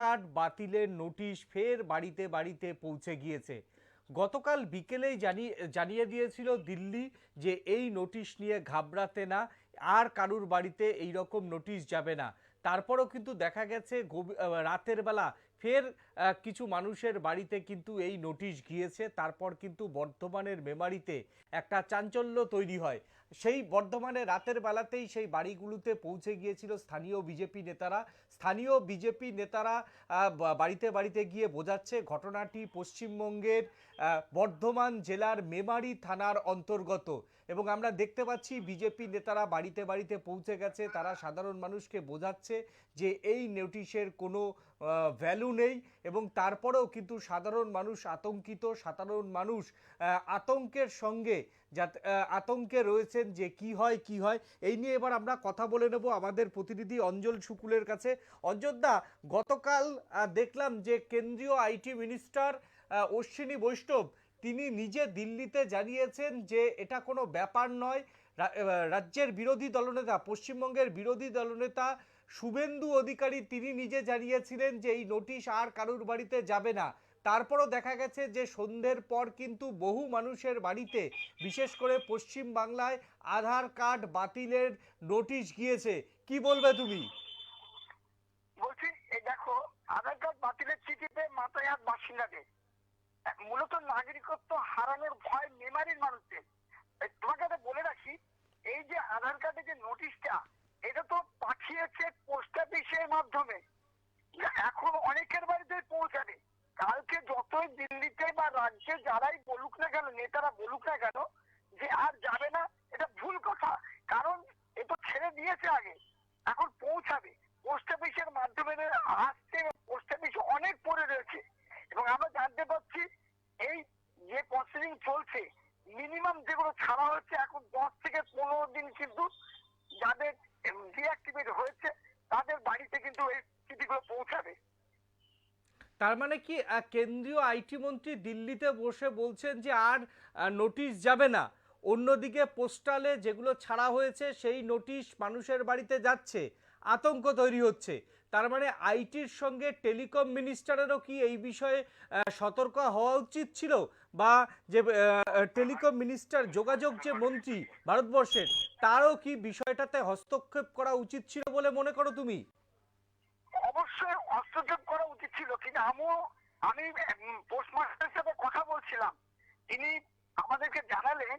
Card বাতিলের notice ফের বাড়িতে বাড়িতে পৌঁছে গিয়েছে। গতকাল বিকেলেই জানিয়ে জানিয়ে দিয়েছিল দিল্লি যে এই নোটিশ নিয়ে ঘাবড়াতে না, আর কারুর বাড়িতে এই রকম নোটিশ যাবে না। তারপরও কিন্তু দেখা গেছে রাতের বেলা ফের কিছু মানুষের বাড়িতে কিন্তু এই নোটিশ গিয়েছে। তারপর কিন্তু বর্ধমানের মেমারিতে একটা চাঞ্চল্য তৈরি হয়। সেই বর্ধমানে রাতের বেলাতেই সেই বাড়িগুলোতে পৌঁছে গিয়েছিল স্থানীয় বিজেপি নেতারা। স্থানীয় বিজেপি নেতারা বাড়িতে বাড়িতে গিয়ে বোঝাচ্ছে ঘটনাটি পশ্চিমবঙ্গের বর্ধমান জেলার মেমারি থানার অন্তর্গত। এবং আমরা দেখতে পাচ্ছি বিজেপি নেতারা বাড়িতে বাড়িতে পৌঁছে গেছে। তারা সাধারণ মানুষকে বোঝাচ্ছে যে এই নোটিশের কোনো ভ্যালু নেই। এবং তারপরেও কিন্তু সাধারণ মানুষ, আতঙ্কিত, সাধারণ মানুষ আতঙ্কের সঙ্গে যাতে আতঙ্কে রয়েছেন যে কি হয় কি হয়, এই নিয়ে এবার আমরা কথা বলে নেব আমাদের প্রতিনিধি অঞ্জল শুকুলের কাছে। অঞ্জলদা গতকাল দেখলাম যে কেন্দ্রীয় আইটি মিনিস্টার অশ্বিনী বৈষ্ণব, তিনি নিজে দিল্লিতে জানিয়েছেন যে এটা কোনো ব্যাপার নয়। রাজ্যের বিরোধী দলনেতা, পশ্চিমবঙ্গের বিরোধী দলনেতা শুভেন্দু অধিকারী তিনি নিজে জানিয়েছিলেন যে এই নোটিশ আর কারুর বাড়িতে যাবে না। তারপরও দেখা গেছে যে সন্ধ্যের পর কিন্তু বহু মানুষের বাড়িতে, বিশেষ করে পশ্চিম বাংলায়, আধার কার্ড বাতিলের নোটিশ গিয়েছে। কি বলবে তুমি? বলছি দেখো, আধার কার্ড বাতিলের চিঠিতে মাথায় হাত বাসিন্দাদের মূলত নাগরিকত্ব হারানোর ভয় মেমারির মানুষদের। তোমাকে বলে রাখি, এই যে আধার কার্ডের যে নোটিশটা এটা তো পাঠিয়েছে পোস্ট অফিসের মাধ্যমে। এখন অনেকের বাড়িতে পৌঁছাবে কালকে যতই দিল্লিতে বা রাজ্যে যারাই বলুক না কেন, নেতারা বলুক না কেন, যে আর যাবে না এটা ভুল কথা কারণ এ তো ছেড়ে দিয়েছে আগে এখন পৌঁছাবে পোস্ট অফিসের মাধ্যমে আসছে পোস্ট অফিস অনেক পড়ে রয়েছে এবং আমরা জানতে পারছি এই যে প্রসেসিং চলছে মিনিমাম যেগুলো ছাড়া হচ্ছে এখন দশ থেকে পনেরো দিন কিন্তু যাদের ডিঅ্যাক্টিভেট হয়েছে তাদের বাড়িতে কিন্তু এই চিঠিগুলো তার মানে কি কেন্দ্রীয় আইটি মন্ত্রী দিল্লিতে বসে বলছেন যে আর নোটিশ যাবে না। অন্যদিকে পোস্টালে যেগুলো ছাড়া হয়েছে, সেই নোটিশ মানুষের বাড়িতে যাচ্ছে, আতঙ্ক তৈরি হচ্ছে। তার মানে আইটির সঙ্গে টেলিকম মিনিস্টারেরও কি এই বিষয়ে সতর্ক হওয়া উচিত ছিল? বা যে টেলিকম মিনিস্টার, যোগাযোগ যে মন্ত্রী ভারতবর্ষের, তারও কি বিষয়টাতে হস্তক্ষেপ করা উচিত ছিল বলে মনে করো তুমি? অবশ্যই হস্তক্ষেপ করা উচিত ছিল। কিন্তু আমিও, আমি পোস্টমাস্টারের সাথে কথা বলছিলাম। তিনি আমাদেরকে জানালেন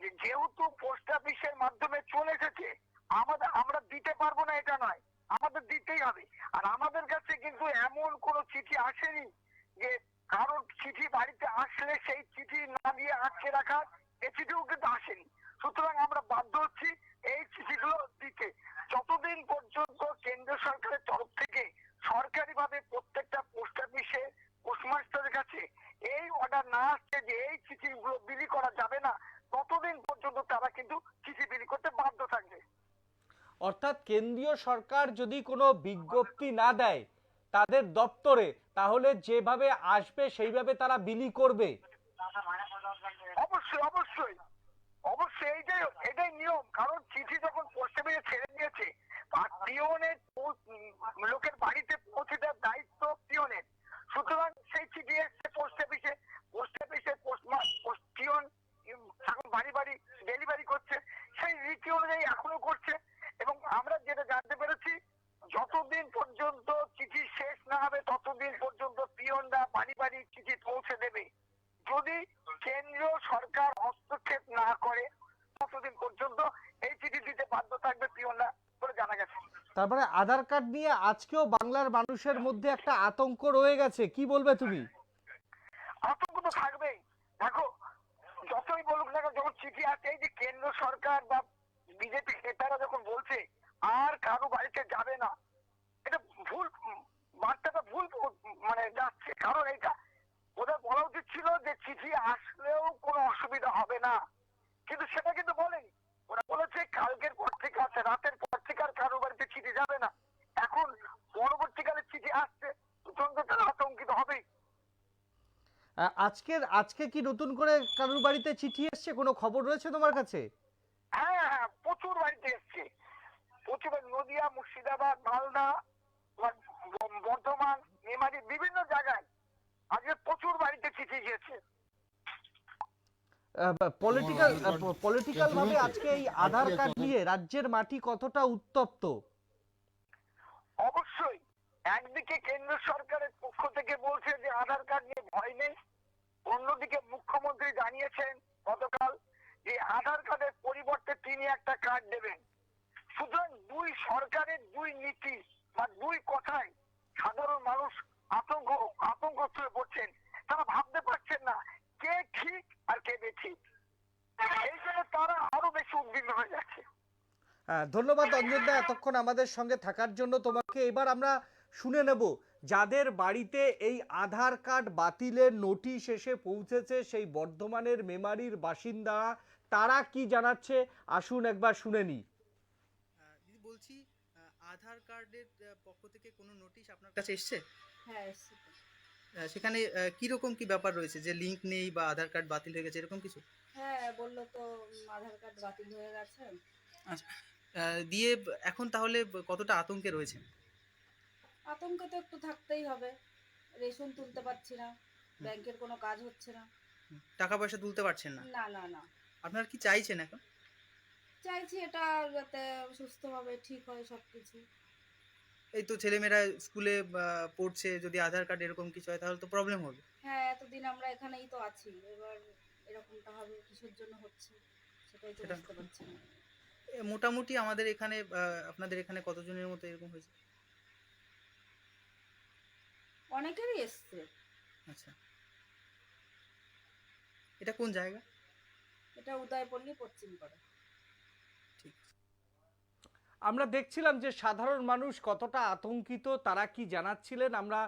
যে, যেহেতু পোস্ট অফিসের মাধ্যমে চলে এসেছে, আমাদের, আমরা দিতে পারব না, এটা নয়। আমাদের দিতেই হবে। আর আমাদের কাছে কিন্তু এমন কোনো চিঠি আসেনি যে কারোর চিঠি বাড়িতে আসলে সেই চিঠি না দিয়ে আটকে রাখার এই চিঠিও কিন্তু আসেনি। সুতরাং আমরা বাধ্য হচ্ছি এই চিঠিগুলো দিতে। যতদিন পর্যন্ত কেন্দ্র সরকারের তরফ থেকে সরকারিভাবে প্রত্যেকটা পোস্ট অফিসে পোস্টমাস্টারের কাছে এই অর্ডার না আসছে যে এই চিঠিগুলো বিলি করা যাবে না, ততদিন পর্যন্ত তারা কিন্তু চিঠি বিলি করতে বাধ্য থাকবে। অর্থাৎ কেন্দ্রীয় সরকার যদি কোনো বিজ্ঞপ্তি না দেয় তাদের দপ্তরে, তাহলে যেভাবে আসবে সেইভাবে তারা বিলি করবে অবশ্যই অবশ্যই অবশ্যই এইটাই এটাই নিয়ম কারণ চিঠি যখন পোস্ট অফিসে ছেড়ে দিয়েছে আর পিওনের পৌ- উম, লোকের বাড়িতে পৌঁছে দেওয়ার দায়িত্ব পিওনের সুতরাং সেই চিঠি এসছে পোস্ট অফিসে পোস্ট অফিসে পোস্ট পিওন এখন বাড়ি বাড়ি ডেলিভারি করছে সেই রীতি অনুযায়ী এখনও করছে এবং আমরা যেটা জানতে পেরেছি যতদিন পর্যন্ত চিঠি শেষ না হবে ততদিন পর্যন্ত পিয়নরা বাড়ি বাড়ি চিঠি পৌঁছে দেবে যদি কেন্দ্রীয় সরকার হস্তক্ষেপ না করে ততদিন পর্যন্ত এই চিঠি দিতে বাধ্য থাকবে পিয়নরা বলে জানা গেছে তারপরে আধার কার্ড নিয়ে আজকেও বাংলার মানুষের মধ্যে একটা আতঙ্ক রয়ে গেছে। কি বলবে তুমি? আতঙ্ক তো থাকবেই। দেখো যতই বলুক না কেন, যখন চিঠি আসে যে কেন্দ্র সরকার বা বিজেপি নেতারা যখন বলছে আর কারও বাড়িতে যাবে না এটা ভুল বার্তাটা ভুল মানে যাচ্ছে। কারণ এটা ওদের বলা উচিত ছিল যে চিঠি আসলেও হবেই আজকের আজকে কি নতুন করে কারোর বাড়িতে চিঠি কোনো খবর রয়েছে তোমার কাছে? হ্যাঁ, হ্যাঁ প্রচুর বাড়িতে এসছে। প্রচুর নদিয়া মুর্শিদাবাদ মালদা বর্ধমান বিভিন্ন জায়গায় আজকে প্রচুর বাড়িতে চিঠি পলিটিক্যাল পলিটিক্যাল ভাবে আজকে এই আধার কার্ড নিয়ে রাজ্যের মাটি কতটা উত্তপ্ত? অবশ্যই একদিকে কেন্দ্র সরকারের থেকে বলছে যে আধার কার্ড নিয়ে ভয় নেই। অন্যদিকে মুখ্যমন্ত্রী জানিয়েছেন গতকাল যে আধার কার্ডের পরিবর্তে তিনি একটা কার্ড দেবেন। সুতরাং দুই সরকারের দুই নীতি বা দুই কথায় সাধারণ মানুষ আতঙ্ক আতঙ্কগ্রস্ত হয়ে পড়ছেন। তারা ভাবতে পারছেন না কে ঠিক আর কে বেঠিক এই জন্য তারা আরও বেশি উদ্বিগ্ন হয়ে যাচ্ছে। ধন্যবাদ অঞ্জনদা এতক্ষণ আমাদের সঙ্গে থাকার জন্য। তোমাকে এবার আমরা শুনে নেব যাদের বাড়িতে এই আধার কার্ড বাতিলের নোটিশ এসে পৌঁছেছে সেই বর্ধমানের মেমারির বাসিন্দারা তারা কি জানাচ্ছে? আসুন একবার শুনে দিদি বলছি আধার কার্ডের পক্ষ থেকে কোনো নোটিশ আপনার কাছে এসছে? হ্যাঁ সেখানে কীরকম কি ব্যাপার রয়েছে? যে লিংক নেই বা আধার কার্ড বাতিল হয়ে গেছে এরকম কিছু? হ্যাঁ বলল তো আধার কার্ড বাতিল হয়ে গেছে। আহ, দিয়ে এখন তাহলে কতটা আতঙ্কে রয়েছে আতঙ্ক তো একটু থাকতেই হবে। রেশন তুলতে পারছি না ব্যাংকের কোনো কাজ হচ্ছে না। টাকা পয়সা তুলতে পারছেন না? না না না। আপনারা কি চাইছেন এখন? চাইছি এটা যাতে সুস্থভাবে ঠিক হয় সব কিছু এই তো ছেলেমেয়েরা স্কুলে পড়ছে যদি আধার কার্ড এরকম কিছু হয় তাহলে তো প্রবলেম হবে। হ্যাঁ এতদিন আমরা এখানেই তো আছি। এবার এরকমটা হবে কিসের জন্য হচ্ছে? সেটাই তো বুঝতে পারছি না। মোটামুটি আমাদের এখানে আপনাদের এখানে কতজনের মতো এরকম হয়েছে? অনেকেরই এসছে। আচ্ছা। এটা কোন জায়গা? এটা উদয়পল্লী পশ্চিম পাড়া। ঠিক। আমরা দেখছিলাম যে সাধারণ মানুষ কতটা আতঙ্কিত তারা কি জানাচ্ছিলেন? আমরা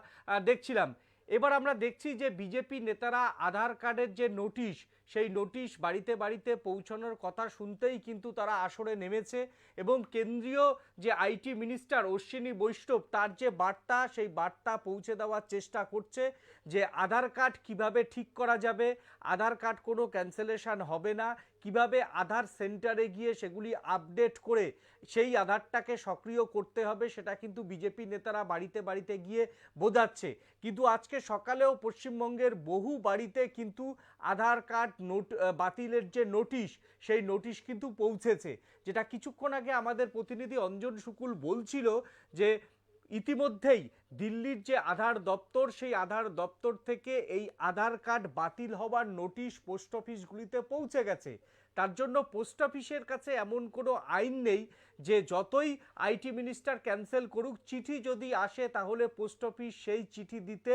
দেখছিলাম। এবার আমরা দেখছি যে বিজেপি নেতারা আধার কার্ডের যে নোটিশ, সেই নোটিশ বাড়িতে বাড়িতে পৌঁছানোর কথা শুনতেই কিন্তু তারা আসরে নেমেছে এবং কেন্দ্রীয় যে আইটি মিনিস্টার অশ্বিনী বৈষ্ণব, তার যে বার্তা, সেই বার্তা পৌঁছে দেওয়ার চেষ্টা করছে যে আধার কার্ড কীভাবে ঠিক করা যাবে, আধার কার্ড কোনো ক্যান্সেলেশন হবে না কীভাবে আধার সেন্টারে গিয়ে সেগুলি আপডেট করে সেই আধারটাকে সক্রিয় করতে হবে সেটা কিন্তু বিজেপি নেতারা বাড়িতে বাড়িতে গিয়ে বোঝাচ্ছে। কিন্তু আজকে সকালেও পশ্চিমবঙ্গের বহু বাড়িতে কিন্তু আধার কার্ড নোট বাতিলের যে নোটিশ, সেই নোটিশ কিন্তু পৌঁছেছে। যেটা কিছুক্ষণ আগে আমাদের প্রতিনিধি অঞ্জন শুকুল বলছিল যে ইতিমধ্যেই দিল্লির যে আধার দপ্তর, সেই আধার দপ্তর থেকে এই আধার কার্ড বাতিল হওয়ার নোটিশ পোস্ট অফিসগুলিতে পৌঁছে গেছে। তার জন্য পোস্ট অফিসের কাছে এমন কোনো আইন নেই যে যতই আইটি মিনিস্টার ক্যান্সেল করুক, চিঠি যদি আসে তাহলে পোস্ট অফিস সেই চিঠি দিতে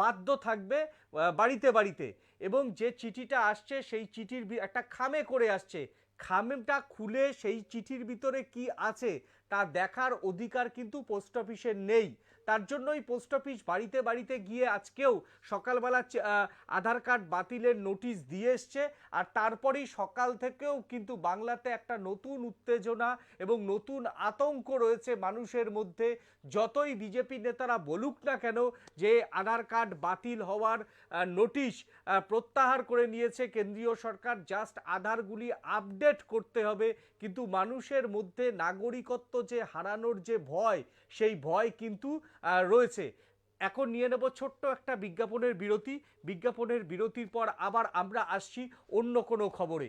বাধ্য থাকবে বাড়িতে বাড়িতে। এবং যে চিঠিটা আসছে সেই চিঠির একটা খামে করে আসছে। খামেটা খুলে সেই চিঠির ভিতরে কি আছে তা দেখার অধিকার কিন্তু পোস্ট অফিসের নেই। তার জন্যই পোস্ট অফিস বাড়িতে বাড়িতে গিয়ে আজকেও সকালবেলা আধার কার্ড বাতিলের নোটিশ দিয়ে এসছে। আর তারপরেই সকাল থেকেও কিন্তু বাংলাতে একটা নতুন উত্তেজনা এবং নতুন আতঙ্ক রয়েছে মানুষের মধ্যে। যতই বিজেপি নেতারা বলুক না কেন যে আধার কার্ড বাতিল হওয়ার নোটিশ প্রত্যাহার করে নিয়েছে কেন্দ্রীয় সরকার জাস্ট আধারগুলি আপডেট করতে হবে। কিন্তু মানুষের মধ্যে নাগরিকত্ব যে হারানোর যে ভয়, সেই ভয় কিন্তু রয়েছে। এখন নিয়ে নেব ছোট্ট একটা বিজ্ঞাপনের বিরতি। বিজ্ঞাপনের বিরতির পর আবার আমরা আসছি অন্য কোনো খবরে।